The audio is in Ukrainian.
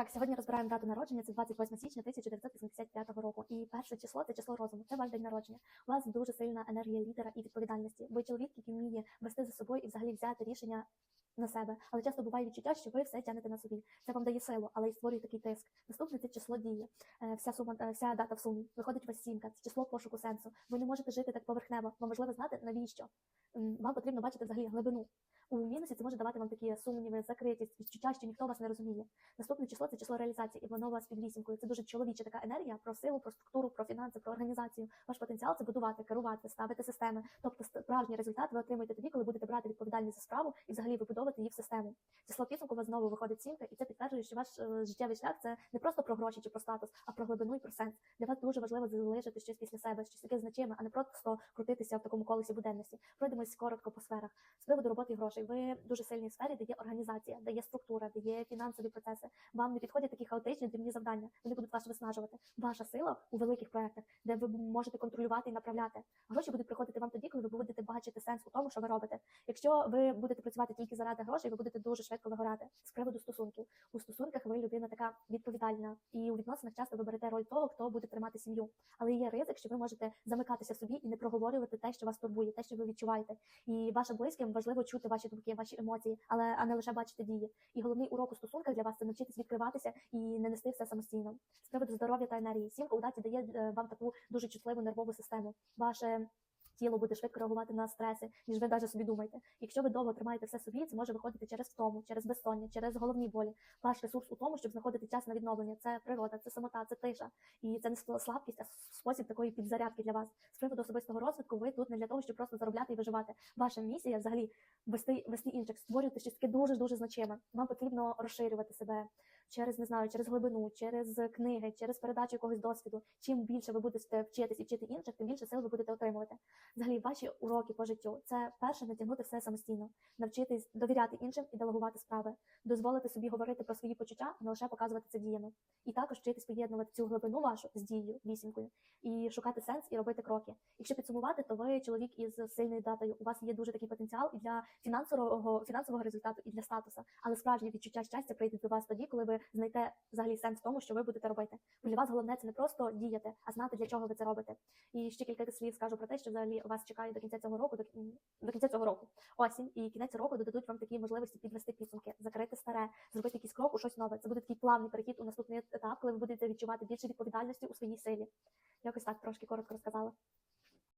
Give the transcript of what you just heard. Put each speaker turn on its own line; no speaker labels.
Так, сьогодні розбираємо дату народження. Це 28 січня 1985 року. І перше число це число розуму. Це ваш день народження. У вас дуже сильна енергія лідера і відповідальності. Ви чоловік, який вміє вести за собою і взагалі взяти рішення на себе. Але часто буває відчуття, що ви все тянете на собі. Це вам дає силу, але й створює такий тиск. Наступне це число дії. Е, Вся сума, е, вся дата в сумі. Виходить у вас сімка. Це число пошуку сенсу. Ви не можете жити так поверхнево. Вам важливо знати навіщо. Вам потрібно бачити взагалі глибину. У мінусі це може давати вам такі сумніви, закритість, відчуття, що ніхто вас не розуміє. Наступне число це число реалізації, і воно у вас під вісімкою. Це дуже чоловіча така енергія про силу, про структуру, про фінанси, про організацію. Ваш потенціал це будувати, керувати, ставити системи. Тобто справжній результат ви отримуєте тоді, коли будете брати відповідальність за справу і взагалі вибудовувати її в систему. Число підсумку у вас знову виходить сімка, і це підтверджує, що ваш е, життєвий шлях це не просто про гроші чи про статус, а про глибину і про сенс. Для вас дуже важливо залишити щось після себе, щось таке значиме, а не просто крутитися в такому колесі буденності. Пройдемось коротко по сферах. З приводу роботи і грошей. Ви дуже сильній сфері, де є організація, де є структура, де є фінансові процеси. Вам не підходять такі хаотичні дрібні завдання. Вони будуть вас виснажувати. Ваша сила у великих проектах, де ви можете контролювати і направляти. Гроші будуть приходити вам тоді, коли ви будете бачити сенс у тому, що ви робите. Якщо ви будете працювати тільки заради грошей, ви будете дуже швидко вигорати. З приводу стосунків у стосунках ви людина така відповідальна, і у відносинах часто ви берете роль того, хто буде тримати сім'ю. Але є ризик, що ви можете замикатися в собі і не проговорювати те, що вас турбує, те, що ви відчуваєте. І вашим близьким важливо чути ваші думки, ваші емоції, але а не лише бачити дії. І головний урок у стосунках для вас це навчитись відкриватися і не нести все самостійно. З приводу здоров'я та енергії. Сімка у даті дає е, вам таку дуже чутливу нервову систему. Ваше тіло буде швидко реагувати на стреси, ніж ви навіть собі думаєте. Якщо ви довго тримаєте все собі, це може виходити через втому, через безсоння, через головні болі. Ваш ресурс у тому, щоб знаходити час на відновлення. Це природа, це самота, це тиша. І це не слабкість, а спосіб такої підзарядки для вас. З приводу особистого розвитку, ви тут не для того, щоб просто заробляти і виживати. Ваша місія взагалі вести, вести інших, створювати щось таке дуже дуже значиме. Вам потрібно розширювати себе через не знаю, через глибину, через книги, через передачу якогось досвіду. Чим більше ви будете вчитись і вчити інших, тим більше сил ви будете отримувати. Взагалі, ваші уроки по життю це перше не тягнути все самостійно, навчитись довіряти іншим і делегувати справи, дозволити собі говорити про свої почуття, а не лише показувати це діями. І також вчитись поєднувати цю глибину вашу з дією, вісімкою, і шукати сенс і робити кроки. Якщо підсумувати, то ви чоловік із сильною датою. У вас є дуже такий потенціал і для фінансового фінансового результату, і для статуса. Але справжнє відчуття щастя прийде до вас тоді, коли ви знайдете взагалі сенс в тому, що ви будете робити. Бо для вас головне це не просто діяти, а знати для чого ви це робите. І ще кілька слів скажу про те, що взагалі вас чекає до кінця цього року, до, до кінця цього року осінь, і кінець року додадуть вам такі можливості підвести підсумки, закрити старе, зробити якийсь крок у щось нове. Це буде такий плавний перехід у наступний етап, коли ви будете відчувати більше відповідальності у своїй силі. Якось так трошки коротко розказала.